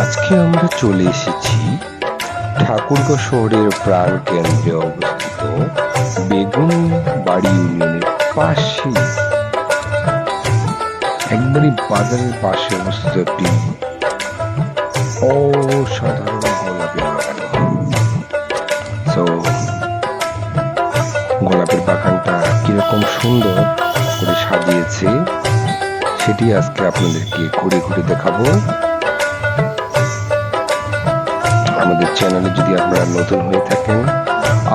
আজকে আমরা চলে এসেছি ঠাকুরগাঁও শহরের প্রাণ কেন্দ্রে অবস্থিত বেগুন বাড়ি ইউনিয়নের পাশে একবারই বাজারের পাশে অবস্থিত একটি অসাধারণ গোলাপের বাগান। তো গোলাপের বাগানটা কীরকম সুন্দর করে সাজিয়েছে সেটি আজকে আপনাদেরকে ঘুরে ঘুরে দেখাবো। আমাদের চ্যানেলে যদি আপনারা নতুন হয়ে থাকেন,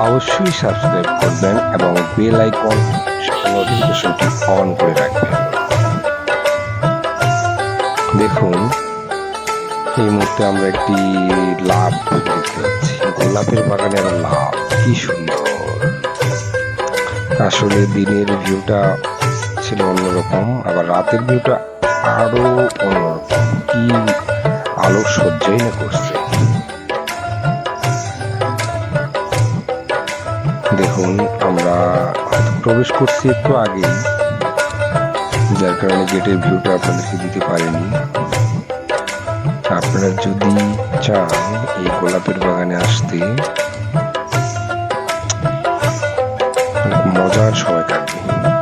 অবশ্যই সাবস্ক্রাইব করবেন এবং বেল আইকন নোটিফিকেশনটি অন করে রাখবেন। দেখুন, এই মুহূর্তে আমরা একটি লাভ দেখতে পাচ্ছি। গোলাপের বাগানে লাভ, কি সুন্দর। আসলে দিনের ভিউটা ছিল অন্যরকম, আবার রাতের ভিউটা আরও অন্যরকম। কি আলো সহ্যই না করছে। দেখুন, আমরা প্রবেশ করছি একটু আগেই, যার কারণে গেটের ভিউটা আপনাদেরকে দিতে পারিনি। আপনারা যদি চান এই গোলাপের বাগানে আসতে মজার সময় কাটবে।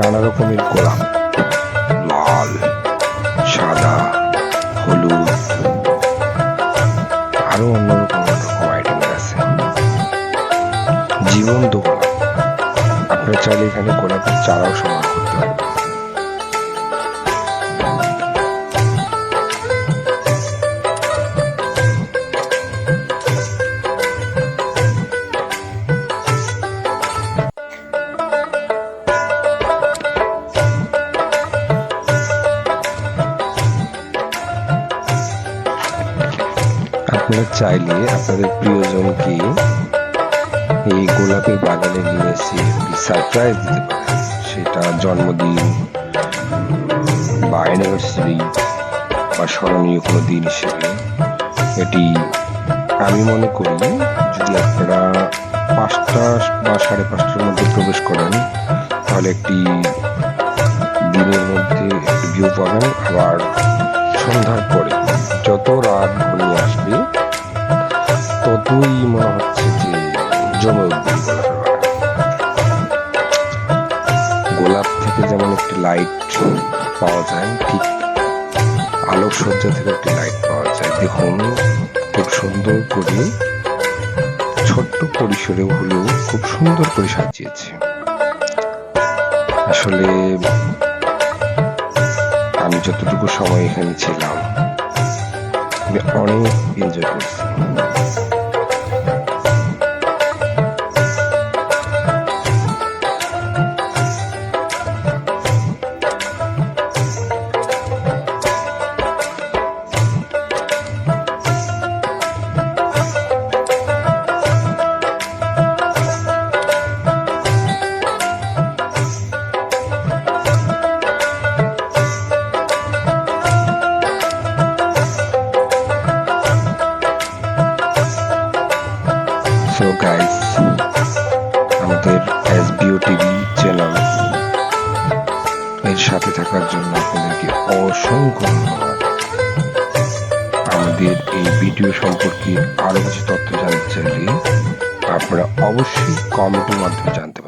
নানা রকমের গোলাপ লাল, সাদা, হলুদ। আরও অন্যরকম অন্যরকম আইটেম আছে। জীবন্ত গোলাপ চাইলে এখানে গোলাপের চারাও সংগ্রহ করতে পারবেন। আপনারা চাইলে আপনাদের প্রিয়জনকে এই গোলাপের বাগানে নিয়ে এসে সারপ্রাইজ দিতে পারেন। সেটা জন্মদিন বা অ্যানিভার্সারি বা স্মরণীয় কোনো দিন হিসেবে। এটি আমি মনে করি যদি আপনারা পাঁচটা বা সাড়ে পাঁচটার মধ্যে প্রবেশ করেন, তাহলে একটি দিনের মধ্যে একটি ভিউ পাবেন। আবার সন্ধ্যার পরে যত রাত ঘনিয়ে আসবে ততই মনে হচ্ছে যে জমে গোলাপ থেকে যেমন একটি লাইট পাওয়া যায়, ঠিক আলোকসজ্জা থেকে একটি লাইট পাওয়া যায়। দেখুন, খুব সুন্দর করে ছোট্ট পরিসরে হলেও খুব সুন্দর করে সাজিয়েছে। আসলে আমি যতটুকু সময় এখানে ছিলাম, আমি অনেক এনজয় করছি। সো গাইস আমাদের এস বিও টিভি চ্যানেল এর সাথে থাকার জন্য আপনাদেরকে অসংখ্য ধন্যবাদ। আমাদের এই ভিডিও সম্পর্কে আরও কিছু তথ্য জানতে চাইলে আপনারা অবশ্যই কমেন্টের মাধ্যমে জানতে